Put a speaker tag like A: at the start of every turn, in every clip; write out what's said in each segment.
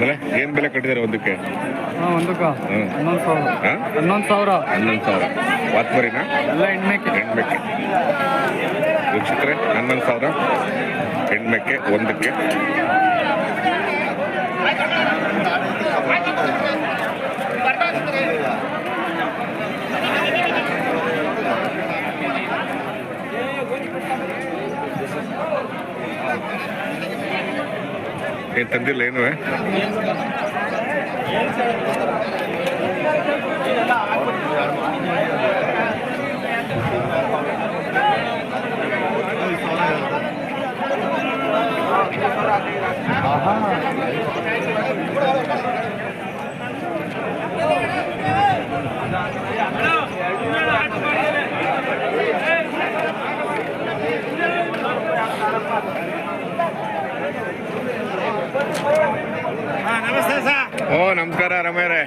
A: ಬೆಲೆ ಏನು ಬೆಲೆ ಕಟ್ಟಿದ್ದಾರೆ ಒಂದಕ್ಕೆ?
B: ಒಂದಕ್ಕ. ಹನ್ನೊಂದು ಸಾವಿರ. ಹನ್ನೊಂದು ಸಾವಿರ.
A: ಹನ್ನೊಂದು ಸಾವಿರ. ವಾತ್ಮರಿನಾ?
B: ಎಲ್ಲ ಹೆಣ್ಮೇಕೆ
A: ಹೆಣ್ಮೆಕ್ಕೆ ವೀಕ್ಷಕರೇ ಹನ್ನೊಂದು ಸಾವಿರ. ಹೆಣ್ಮೆಕ್ಕೆ ಒಂದಕ್ಕೆ. ಏನು ತಂದಿಲ್ಲ ಏನು?
B: ನಮಸ್ತೆ
A: ಓ ನಮಸ್ಕಾರ ರಮೇರೆ.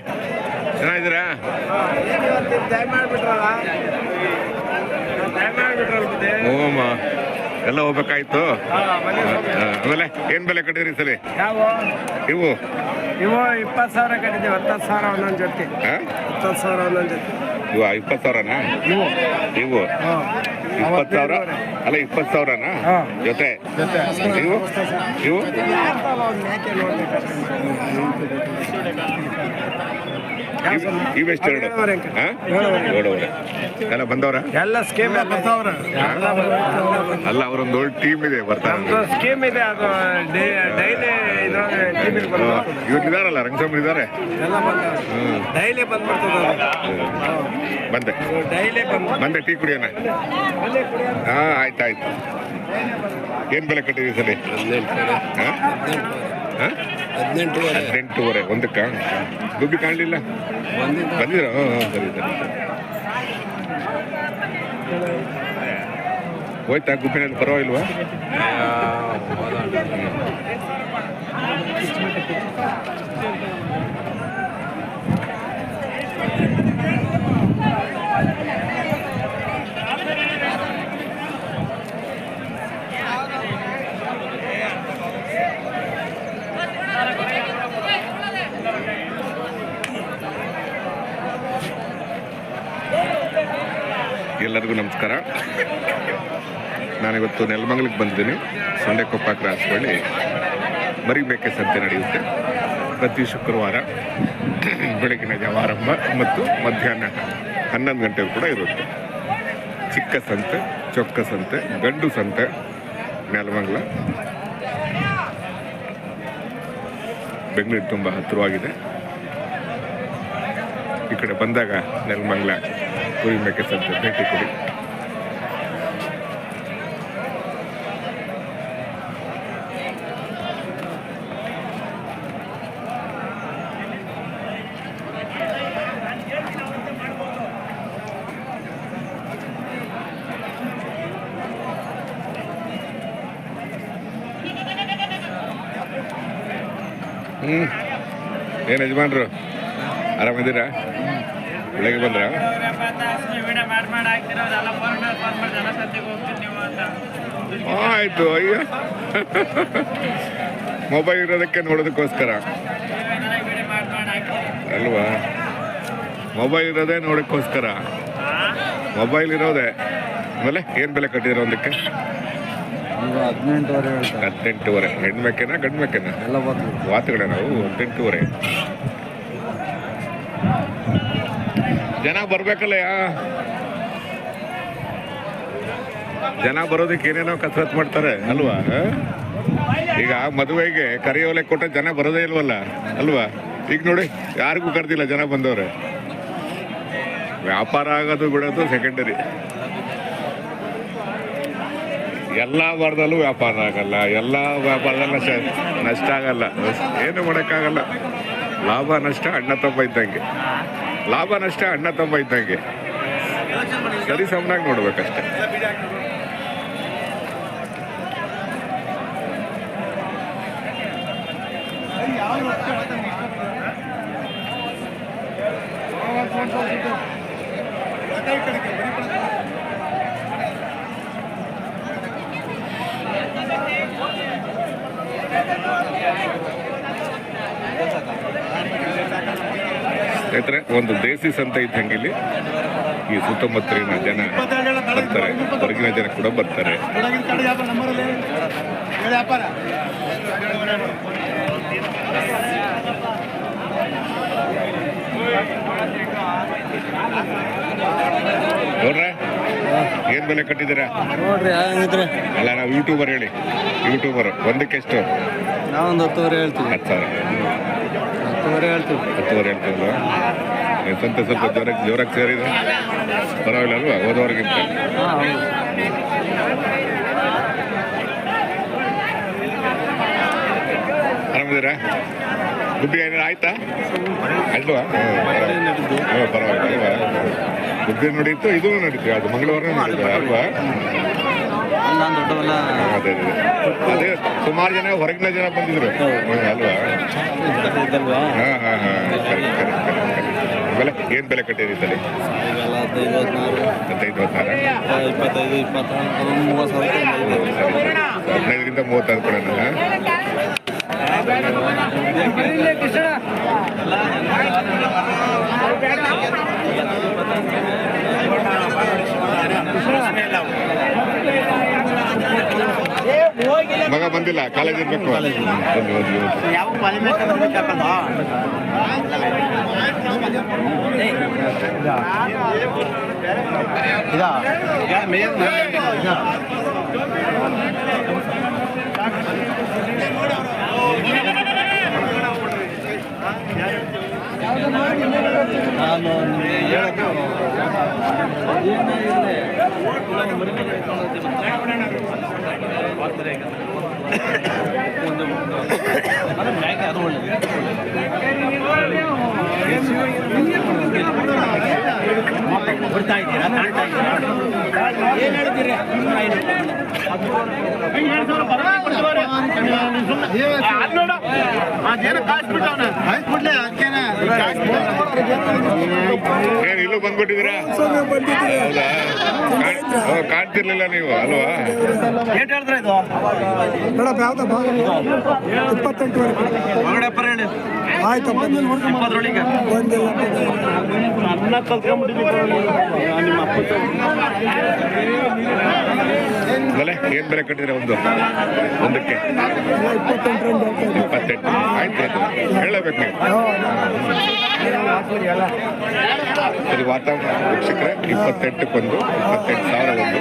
A: ಚೆನ್ನಾಗಿದ್ದೀರಾ?
B: ದಯಮಾಡ್ಬಿಟ್ರಲ್ಲ? ದಯಮಾಡ್ಬಿಟ್ರಲ್ಲ ಬುದ್ಧಿ
A: ಓಮ ಎಲ್ಲ ಹೋಗ್ಬೇಕಾಯ್ತು? ಆಮೇಲೆ ಏನ್ ಬೆಲೆ ಕಟ್ಟಿದ್ರಿ ಸರಿ
B: ಯಾವ?
A: ಇವು?
B: ಇವು ಇಪ್ಪತ್ತು ಸಾವಿರ ಕಟ್ಟಿದ್ದೀವಿ ಹತ್ತತ್ತು ಸಾವಿರ ಒಂದೊಂದು ಜೊತೆ? ಹತ್ತತ್ತು ಸಾವಿರ ಒಂದೊಂದು ಜೊತೆ.
A: ಇವು ಇಪ್ಪತ್ತು ಸಾವಿರನಾ?
B: ಇವು.
A: ಇವು? ಇಪ್ಪತ್ತು ಸಾವಿರ? ಅಲ್ಲ ಇಪ್ಪತ್ತು ಸಾವಿರನಾ. ಜೊತೆ?
B: ನೀವು?
A: ಇವು ಇವು ಇವ್- ಇವೆಷ್ಟು
B: ಏಳುವರೆ
A: ಎಲ್ಲ ಬಂದವ್ರ?
B: ಎಲ್ಲ ಸ್ಕೀಮ್
A: ಅಲ್ಲ ಅವ್ರೊಂದು ಒಳ್ಳೆ ಟೀಮ್ ಇದೆ ಬರ್ತಾರೆ.
B: ಸ್ಕೀಮ್ ಇದೆ ಅದು ಡೈಲಿ ಬಂದು
A: ಇವ್ರು ಇದಾರಲ್ಲ ರಂಗಸ್ವಾಮಿ
B: ಬಂದ
A: ಹ್ಮ್.
B: ಡೈಲಿ ಬಂದ್ಬಿಡ್ತದೆ
A: ಬಂದೆ.
B: ಡೈಲಿ ಬಂದು
A: ಬಂದೆ ಟೀ ಕುಡಿಯೋಣ. ಹಾ ಆಯ್ತು ಆಯ್ತು. ಏನ್ ಬೆಲೆ ಕಟ್ಟಿದ್ವಿ ಸರಿ? ಹಾ? ಹಾ? ಹದಿನೆಂಟೂವರೆ. ಒಂದಕ್ಕ? ದುಡ್ಡು ಕಾಣಲಿಲ್ಲ? ಬಂದಿರ ಸರಿ ಸರಿ. ಹೋಯ್ತಾ ಗುಬ್ಬಿನಲ್ಲಿ ಪರವಾಗಿಲ್ವಾ? ಎಲ್ಲರಿಗೂ ನಮಸ್ಕಾರ. ನಾನಿವತ್ತು ನೆಲಮಂಗಲಕ್ಕೆ ಬಂದಿದ್ದೀನಿ. ಸೊಂಡೆಕೊಪ್ಪ ಕ್ರಾಸ್ ಬಳಿ ಮರಿಬೇಕೆ ಸಂತೆ ನಡೆಯುತ್ತೆ. ಪ್ರತಿ ಶುಕ್ರವಾರ ಬೆಳಗಿನ ಜಾವ ಮತ್ತು ಮಧ್ಯಾಹ್ನ ಹನ್ನೊಂದು ಗಂಟೆಗೂ ಕೂಡ ಇರುತ್ತೆ. ಚಿಕ್ಕ ಸಂತೆ, ಚೊಕ್ಕ ಸಂತೆ, ಗಂಡು ಸಂತೆ, ನೆಲಮಂಗಲ. ಬೆಂಗಳೂರು ತುಂಬ ಹತ್ತಿರವಾಗಿದೆ. ಈ ಕಡೆ ಬಂದಾಗ ನೆಲಮಂಗಲ ಕುರಿ ಮೇಕೆ ಸಂತೆ ಭೇಟಿ ಕೊಡಿ ಏನು ಯಜಮಾನ್ರು? ಆರಾಮಿದ್ದೀರಾ? ಬೆಳಗ್ಗೆ ಬಂದ್ರೆ? ಆಯ್ತು ಅಯ್ಯೋ. ಮೊಬೈಲ್ ಇರೋದಕ್ಕೆ ನೋಡೋದಕ್ಕೋಸ್ಕರ. ಅಲ್ವಾ? ಮೊಬೈಲ್ ಇರೋದೇ ನೋಡೋಕ್ಕೋಸ್ಕರ. ಮೊಬೈಲ್ ಇರೋದೇ. ಆಮೇಲೆ ಏನು ಬೆಲೆ ಕಟ್ಟಿದ್ರು ಒಂದಕ್ಕೆ?
B: ಹದಿನೆಂಟುವರೆ
A: ಹದಿನೆಂಟುವರೆ. ಹೆಣ್ಮೆಕೆನಾ
B: ಎಲ್ಲ ಬಂದು
A: ವಾತುಗಳೇ ನಾವು ಹದಿನೆಂಟುವರೆ. ಜನ ಬರ್ಬೇಕಲ್ಲ, ಯಾ. ಜನ ಬರೋದಕ್ಕೆ ಏನೇನೋ ಕಸರತ್ ಮಾಡ್ತಾರೆ, ಅಲ್ವಾ? ಈಗ ಮದುವೆಗೆ ಕರೆಯೋಲೆ ಕೊಟ್ಟ ಜನ ಬರೋದೇ ಇಲ್ವಲ್ಲ, ಅಲ್ವಾ? ಈಗ ನೋಡಿ, ಯಾರಿಗೂ ಕರೆದಿಲ್ಲ ಜನ ಬಂದವ್ರೆ. ವ್ಯಾಪಾರ ಆಗೋದು ಬಿಡೋದು ಸೆಕೆಂಡರಿ ಎಲ್ಲ ವಾರದಲ್ಲೂ ವ್ಯಾಪಾರ ಆಗಲ್ಲ, ಎಲ್ಲ ವ್ಯಾಪಾರದಲ್ಲ ನಷ್ಟ ನಷ್ಟ ಆಗಲ್ಲ. ಏನು ಮಾಡೋಕ್ಕಾಗಲ್ಲ. ಲಾಭ, ನಷ್ಟ, ಅಣ್ಣ ತಪ್ಪ ಇದ್ದಂಗೆ. ಲಾಭ ನಷ್ಟ ಅಣ್ಣ ತಮ್ಮ ಇದ್ದಂಗೆ. ಸರಿ ಸಮನಾಗಿ ನೋಡ್ಬೇಕಷ್ಟೆ. ಸ್ನೇಹಿತರೆ ಒಂದು ದೇಸಿ ಸಂತೆ ಇದ್ದಂಗೆ ಇಲ್ಲಿ ಈ ಸುತ್ತಮುತ್ತಲಿನ ಜನ ಬರ್ತಾರೆ. ಹೊರಗಿನ ಜನ ಕೂಡ ಬರ್ತಾರೆ. ನೋಡ್ರ ಏನ್ ಬೆಲೆ ಕಟ್ಟಿದ್ದೀರಾ?
B: ನೋಡ್ರಿ ಹಂಗಿದ್ರೆ?
A: ಅಲ್ಲ ನಾವು ಯೂಟ್ಯೂಬರ್ ಹೇಳಿ. ಯೂಟ್ಯೂಬರ್ ಒಂದಕ್ಕೆ ಎಷ್ಟು
B: ನಾವೊಂದು ಹತ್ತುವರೆ ಹೇಳ್ತೀವಿ.
A: ಹತ್ತು ಸಾವಿರ.
B: ಹತ್ತುವರೆ ಹೇಳ್ತೀವಿ.
A: ಹತ್ತುವರೆ ನೀವು ಸಂತೆ ಸ್ವಲ್ಪ ಜೋರಾಗಿ ಜೋರಾಗಿ ಸೇರಿದ್ರು ಪರವಾಗಿಲ್ಲ ಅಲ್ವಾ? ಹೋದವ್ರಿಗಿಂತ. ಆರಾಮಿದ್ದೀರಾ? ಗುಬ್ಬಿ ಏನಾರು ಆಯ್ತಾ? ಅಲ್ವಾ ಪರವಾಗಿಲ್ಲ. ಅಲ್ವಾ ಗುಬ್ಬಿ ನಡೀತು ಇದು ನಡೀತು ಅದು ಮಂಗಳವಾರ ನಡೀತು ಅಲ್ವಾ?
B: ನಾನು ದೊಡ್ಡವಲ್ಲ
A: ಅದೇ ಸುಮಾರು ಜನ ಹೊರಗಿನ ಜನ ಬಂದಿದ್ರು. ಅಲ್ವಾ? ಹಾ ಹಾಂ ಹಾಂ. ಏನು ಬೆಲೆ ಕಟ್ಟಿದ್ದೀರಿ
B: ಇವೆಲ್ಲ ಹದಿನೈದು
A: ಹತ್ತಾರ
B: ಇಪ್ಪತ್ತೈದು ಇಪ್ಪತ್ತಾರು ಮೂವತ್ತು ಸಾವಿರ.
A: ಹದಿನೈದರಿಂದ ಮೂವತ್ತಾರು ಕೊಡೋಣ ಮಗ ಬಂದಿಲ್ಲ ಕಾಲೇಜ್ ಇರ್ಬೇಕು. ನಾನು ಬನ್ನಿ
B: ನಿಮಗೆ ಹೇಳಕ್ಕೆ ಅದು ಒಳ್ಳೆಯದು ಕೊಡ್ತಾ ಇದ್ದೀರಾ ಕಾಣ್ತಾ ಇದ್ದೀರಾ ಏನು ಹೇಳ್ತೀರಿ?
A: ಏನು ಇಲ್ಲೂ ಬಂದ್ಬಿಟ್ಟಿದ್ದೀರಾ? ಹೌದಾ? ಕಾಣ್ತಿರ್ಲಿಲ್ಲ ನೀವು ಅಲ್ವಾ?
B: ಏಟ್ ಹೇಳಿದ್ರೆ ಇದು?
C: ಮೇಡಮ್ ಯಾವ್ದಪ್ಪ ಆಯ್ತಪ್ಪ
B: ಅನ್ನ
A: ಬೆಲೆ ಏನ್ ಬೆಲೆ ಕಟ್ಟಿದ್ರೆ ಒಂದು? ಒಂದಕ್ಕೆ? ಇಪ್ಪತ್ತೆಂಟು. ಆಯ್ತು ಆಯ್ತು. ಹೇಳಬೇಕು ನೀವು. ಸರಿ ವಾತಾವರಣ ವೀಕ್ಷಕರೇ ಇಪ್ಪತ್ತೆಂಟಕ್ಕೊಂದು ಇಪ್ಪತ್ತೆಂಟು ಸಾವಿರ ಒಂದು